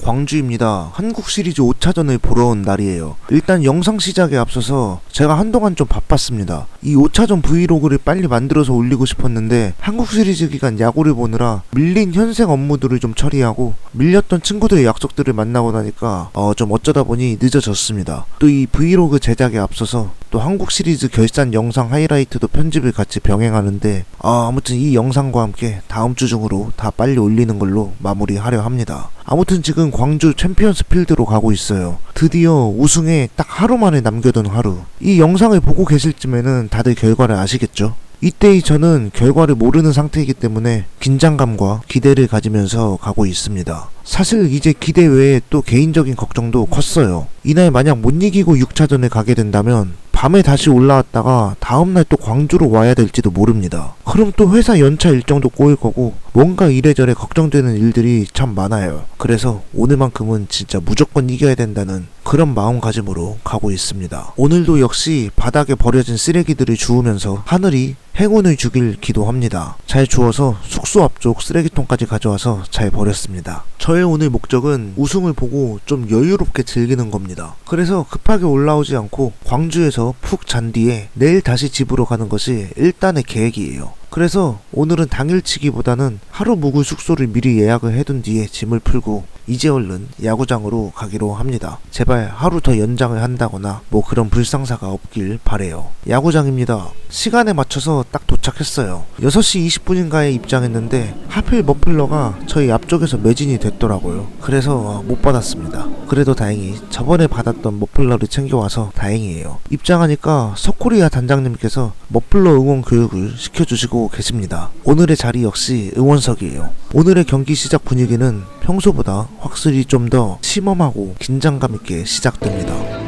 광주입니다. 한국 시리즈 5차전을 보러 온 날이에요. 일단 영상 시작에 앞서서 제가 한동안 좀 바빴습니다. 이 5차전 브이로그를 빨리 만들어서 올리고 싶었는데 한국 시리즈 기간 야구를 보느라 밀린 현생 업무들을 좀 처리하고 밀렸던 친구들의 약속들을 만나고 나니까 어 좀 어쩌다 보니 늦어졌습니다. 또 이 브이로그 제작에 앞서서 또 한국 시리즈 결산 영상 하이라이트도 편집을 같이 병행하는데 아, 아무튼 이 영상과 함께 다음 주 중으로 다 빨리 올리는 걸로 마무리하려 합니다. 아무튼 지금 광주 챔피언스 필드로 가고 있어요. 드디어 우승에 딱 하루 만에 남겨둔 하루. 이 영상을 보고 계실 쯤에는 다들 결과를 아시겠죠? 이때의 저는 결과를 모르는 상태이기 때문에 긴장감과 기대를 가지면서 가고 있습니다. 사실 이제 기대 외에 또 개인적인 걱정도 컸어요. 이날 만약 못 이기고 6차전에 가게 된다면 밤에 다시 올라왔다가 다음날 또 광주로 와야 될지도 모릅니다. 그럼 또 회사 연차 일정도 꼬일 거고 뭔가 이래저래 걱정되는 일들이 참 많아요. 그래서 오늘만큼은 진짜 무조건 이겨야 된다는 그런 마음가짐으로 가고 있습니다. 오늘도 역시 바닥에 버려진 쓰레기들을 주우면서 하늘이 행운을 주길 기도합니다. 잘 주워서 숙소 앞쪽 쓰레기통까지 가져와서 잘 버렸습니다. 저의 오늘 목적은 우승을 보고 좀 여유롭게 즐기는 겁니다. 그래서 급하게 올라오지 않고 광주에서 푹 잔 뒤에 내일 다시 집으로 가는 것이 일단의 계획이에요. 그래서 오늘은 당일치기보다는 하루 묵을 숙소를 미리 예약을 해둔 뒤에 짐을 풀고 이제 얼른 야구장으로 가기로 합니다. 제발 하루 더 연장을 한다거나 뭐 그런 불상사가 없길 바래요. 야구장입니다. 시간에 맞춰서 딱 도착했어요. 6시 20분인가에 입장했는데 하필 머플러가 저희 앞쪽에서 매진이 됐더라고요. 그래서 못 받았습니다. 그래도 다행히 저번에 받았던 머플러를 챙겨와서 다행이에요. 입장하니까 서코리아 단장님께서 머플러 응원 교육을 시켜주시고 계십니다. 오늘의 자리 역시 응원석이에요. 오늘의 경기 시작 분위기는 평소보다 확실히 좀 더 심엄하고 긴장감 있게 시작됩니다.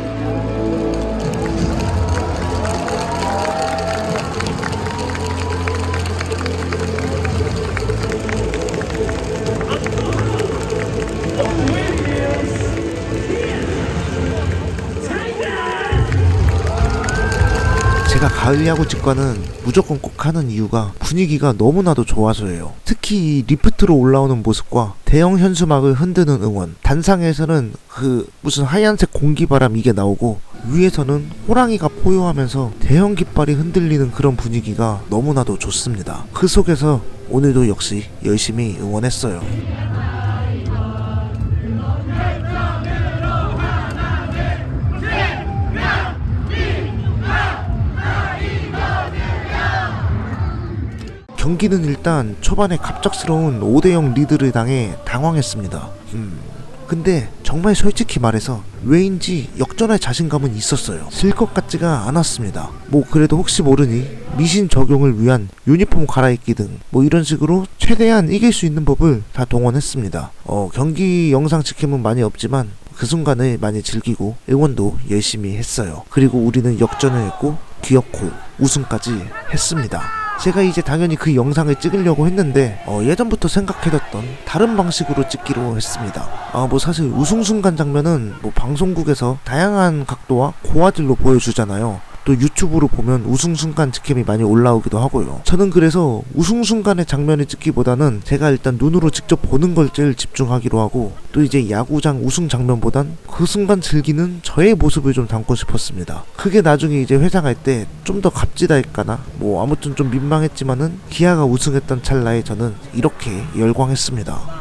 가 가을 야구 직관은 무조건 꼭 하는 이유가 분위기가 너무나도 좋아서예요. 특히 이 리프트로 올라오는 모습과 대형 현수막을 흔드는 응원. 단상에서는 그 무슨 하얀색 공기바람 이게 나오고 위에서는 호랑이가 포효하면서 대형 깃발이 흔들리는 그런 분위기가 너무나도 좋습니다. 그 속에서 오늘도 역시 열심히 응원했어요. 경기는 일단 초반에 갑작스러운 5대0 리드를 당해 당황했습니다. 음. 근데 정말 솔직히 말해서 왜인지 역전할 자신감은 있었어요. 질 것 같지가 않았습니다. 뭐 그래도 혹시 모르니 미신 적용을 위한 유니폼 갈아입기 등 뭐 이런 식으로 최대한 이길 수 있는 법을 다 동원했습니다. 어, 경기 영상 지킴은 많이 없지만 그 순간을 많이 즐기고 응원도 열심히 했어요. 그리고 우리는 역전을 했고 귀엽고 우승까지 했습니다. 제가 이제 당연히 그 영상을 찍으려고 했는데 어, 예전부터 생각해뒀던 다른 방식으로 찍기로 했습니다. 아 뭐 사실 우승 순간 장면은 뭐 방송국에서 다양한 각도와 고화질로 보여주잖아요. 또 유튜브로 보면 우승 순간 직캠이 많이 올라오기도 하고요. 저는 그래서 우승 순간의 장면을 찍기보다는 제가 일단 눈으로 직접 보는 걸 제일 집중하기로 하고 또 이제 야구장 우승 장면보단 그 순간 즐기는 저의 모습을 좀 담고 싶었습니다. 그게 나중에 이제 회사 갈 때 좀 더 값지다할까나 뭐 아무튼 좀 민망했지만은 기아가 우승했던 찰나에 저는 이렇게 열광했습니다.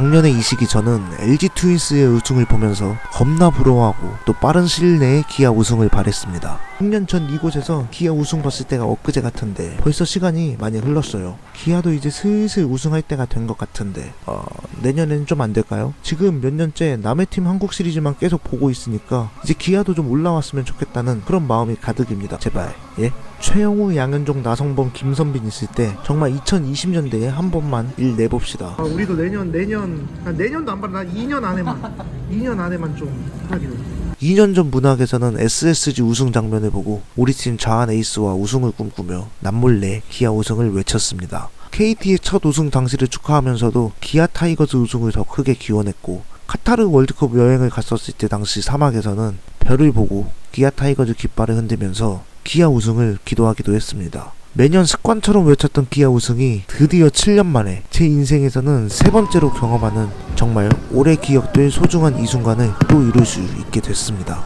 작년에 이 시기 저는 LG 트윈스의 우승을 보면서 겁나 부러워하고 또 빠른 시일 내에 기아 우승을 바랬습니다. 6년 전 이곳에서 기아 우승 봤을 때가 엊그제 같은데 벌써 시간이 많이 흘렀어요. 기아도 이제 슬슬 우승할 때가 된 것 같은데 어, 내년에는 좀 안 될까요? 지금 몇 년째 남의 팀 한국 시리즈만 계속 보고 있으니까 이제 기아도 좀 올라왔으면 좋겠다는 그런 마음이 가득입니다. 제발 예? 최영우, 양현종, 나성범, 김선빈 있을 때 정말 2020년대에 한 번만 일 내봅시다. 아, 우리도 내년 내년 아, 내년도 안 받아 나 2년 안에만 2년 안에만 좀 하기로 2년 전 문학에서는 SSG 우승 장면을 보고 우리 팀 자한 에이스와 우승을 꿈꾸며 남몰래 기아 우승을 외쳤습니다. KT의 첫 우승 당시를 축하하면서도 기아 타이거즈 우승을 더 크게 기원했고 카타르 월드컵 여행을 갔었을 때 당시 사막에서는 별을 보고 기아 타이거즈 깃발을 흔들면서 기아 우승을 기도하기도 했습니다. 매년 습관처럼 외쳤던 기아 우승이 드디어 7년 만에 제 인생에서는 세 번째로 경험하는 정말 오래 기억될 소중한 이 순간을 또 이룰 수 있게 됐습니다.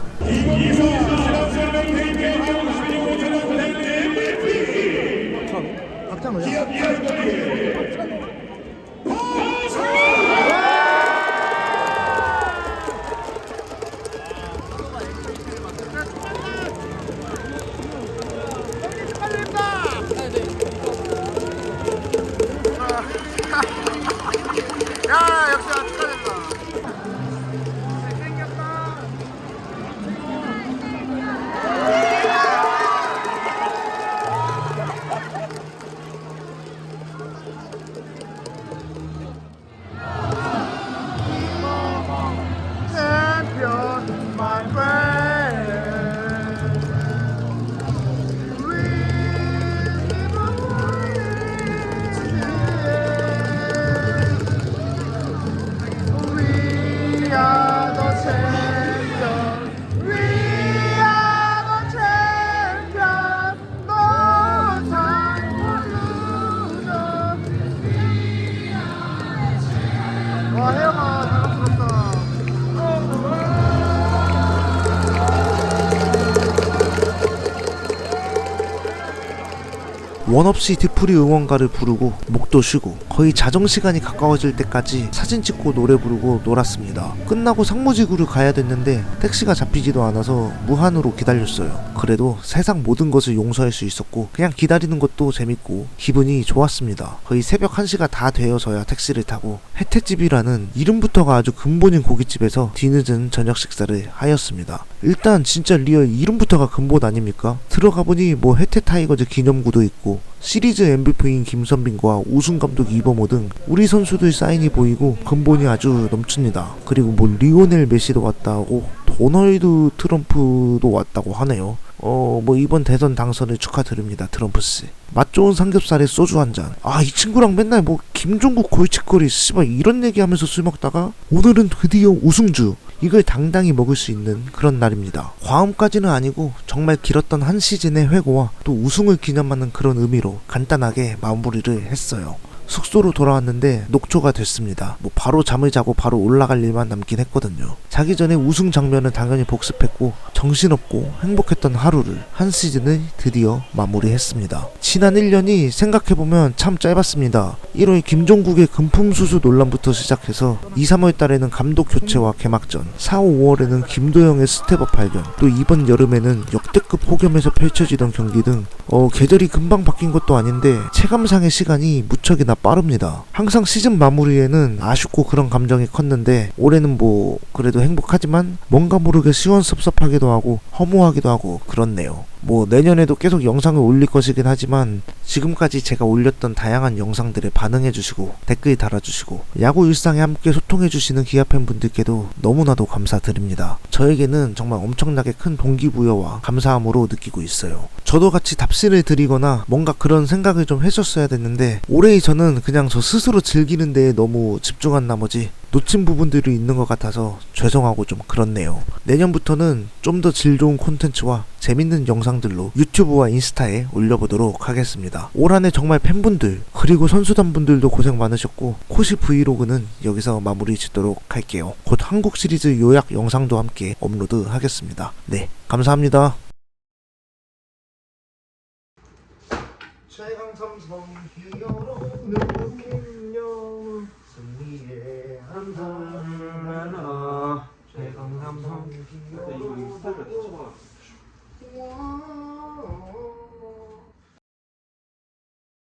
원 없이 디프리 응원가를 부르고 목도 쉬고 거의 자정 시간이 가까워질 때까지 사진 찍고 노래 부르고 놀았습니다. 끝나고 상무지구를 가야 됐는데 택시가 잡히지도 않아서 무한으로 기다렸어요. 그래도 세상 모든 것을 용서할 수 있었고 그냥 기다리는 것도 재밌고 기분이 좋았습니다. 거의 새벽 1시가 다 되어서야 택시를 타고 혜태집이라는 이름부터가 아주 근본인 고깃집에서 뒤늦은 저녁 식사를 하였습니다. 일단 진짜 리얼 이름부터가 근본 아닙니까? 들어가 보니 뭐 혜태 타이거즈 기념구도 있고 시리즈 MVP인 김선빈과 우승 감독 이범호 등 우리 선수들 사인이 보이고 근본이 아주 넘칩니다. 그리고 뭐 리오넬 메시도 왔다고 도널드 트럼프도 왔다고 하네요. 어, 뭐 이번 대선 당선을 축하드립니다. 트럼프 씨. 맛 좋은 삼겹살에 소주 한 잔. 아, 이 친구랑 맨날 뭐 김종국 골칫거리 씨발 이런 얘기하면서 술 먹다가 오늘은 드디어 우승주. 이걸 당당히 먹을 수 있는 그런 날입니다. 과음까지는 아니고 정말 길었던 한 시즌의 회고와 또 우승을 기념하는 그런 의미로 간단하게 마무리를 했어요. 숙소로 돌아왔는데 녹초가 됐습니다. 뭐 바로 잠을 자고 바로 올라갈 일만 남긴 했거든요. 자기 전에 우승 장면은 당연히 복습했고 정신없고 행복했던 하루를 한 시즌을 드디어 마무리했습니다. 지난 1년이 생각해보면 참 짧았습니다. 1월 김종국의 금품 수수 논란부터 시작해서 2, 3월 달에는 감독 교체와 개막전 4, 5월에는 김도영의 스텝업 발견 또 이번 여름에는 역대급 폭염에서 펼쳐지던 경기 등 어, 계절이 금방 바뀐 것도 아닌데 체감상의 시간이 무척이나 빠릅니다. 항상 시즌 마무리에는 아쉽고 그런 감정이 컸는데 올해는 뭐 그래도 행복하지만 뭔가 모르게 시원섭섭하기도 하고 허무하기도 하고 그렇네요. 뭐 내년에도 계속 영상을 올릴 것이긴 하지만 지금까지 제가 올렸던 다양한 영상들에 반응해 주시고 댓글 달아 주시고 야구 일상에 함께 소통해 주시는 기아 팬 분들께도 너무나도 감사드립니다. 저에게는 정말 엄청나게 큰 동기부여와 감사함으로 느끼고 있어요. 저도 같이 답신을 드리거나 뭔가 그런 생각을 좀 했었어야 됐는데 올해의 저는 그냥 저 스스로 즐기는 데에 너무 집중한 나머지 놓친 부분들이 있는 것 같아서 죄송하고 좀 그렇네요. 내년부터는 좀 더 질 좋은 콘텐츠와 재밌는 영상들로 유튜브와 인스타에 올려보도록 하겠습니다. 올 한해 정말 팬분들 그리고 선수단분들도 고생 많으셨고 코시 브이로그는 여기서 마무리 짓도록 할게요. 곧 한국 시리즈 요약 영상도 함께 업로드 하겠습니다. 네, 감사합니다. 최강 삼성 히어로 느낌요 승리의 한산하나 대강삼성 네, 네, 이거 이거 스타일 맞춰봐.